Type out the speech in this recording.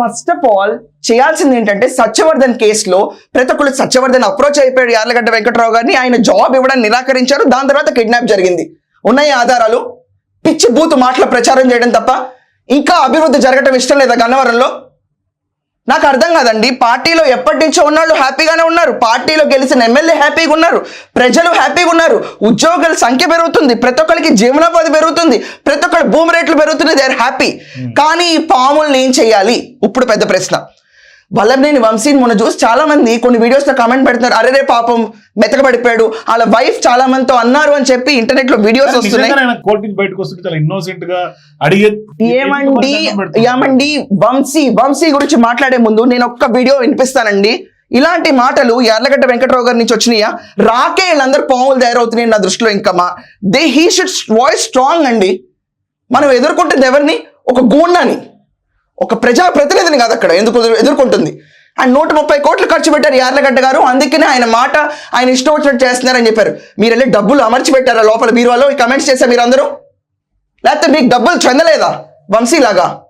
First of all చేయాల్సింది ఏంటంటే సత్యవర్ధన్ కేసులో ప్రతి ఒక్కళ్ళు సత్యవర్ధన్ అప్రోచ్ అయిపోయాడు యార్లగడ్డ వెంకటరావు గారిని. ఆయన జాబ్ ఇవ్వడానికి నిరాకరించారు దాని తర్వాత కిడ్నాప్ జరిగింది. ఉన్నాయి ఆధారాలు. పిచ్చి బూతు మాటల ప్రచారం చేయడం తప్ప ఇంకా అభివృద్ధి జరగటం ఇష్టం లేదా గన్నవరంలో? నాకు అర్థం కాదండి. పార్టీలో ఎప్పటి నుంచో ఉన్నాళ్ళు హ్యాపీగానే ఉన్నారు. పార్టీలో గెలిచిన ఎమ్మెల్యే హ్యాపీగా ఉన్నారు. ప్రజలు హ్యాపీగా ఉన్నారు. ఉద్యోగుల సంఖ్య పెరుగుతుంది. ప్రతి ఒక్కరికి జీవనోపాధి పెరుగుతుంది. ప్రతి ఒక్కరి భూమి రేట్లు పెరుగుతుంది దే ఆర్ హ్యాపీ కానీ ఈ పాముల్ని ఏం చేయాలి? ఇప్పుడు పెద్ద ప్రశ్న. వల్లభనేని వంశీని మొన్న చూసి చాలా మంది కొన్ని వీడియోస్లో కామెంట్ పెడుతున్నారు. అరే రే పాపం మెతకబడిపోయాడు. వాళ్ళ వైఫ్ చాలా మందితో అన్నారు అని చెప్పి ఇంటర్నెట్లో వీడియోస్ వస్తున్నాయి. ఏమండి ఏమండి వంశీ వంశీ గురించి మాట్లాడే ముందు నేను ఒక్క వీడియో వినిపిస్తానండి. ఇలాంటి మాటలు యార్లగడ్డ వెంకటరావు గారి నుంచి వచ్చినాయా? రాకే వీళ్ళందరూ పాములు తయారవుతున్నాయి నా దృష్టిలో ఇంకా మా. They he should voice strong అండి. మనం ఎదుర్కొంటుంది ఎవరిని? ఒక గూండాని. ఒక ప్రజా ప్రతినిధిని కాదు అక్కడ ఎందుకు ఎదుర్కొంటుంది. ఆయన నూట ముప్పై కోట్లు ఖర్చు పెట్టారు యార్లగడ్డ గారు. అందుకనే ఆయన మాట ఆయన ఇష్టం వచ్చినట్టు చేస్తున్నారని చెప్పారు. మీరు వెళ్ళి డబ్బులు అమర్చి పెట్టారా లోపల బీరువాలో? కమెంట్స్ చేశారు మీరు అందరూ లేకపోతే మీకు డబ్బులు చెందలేదా? వంశీలాగా.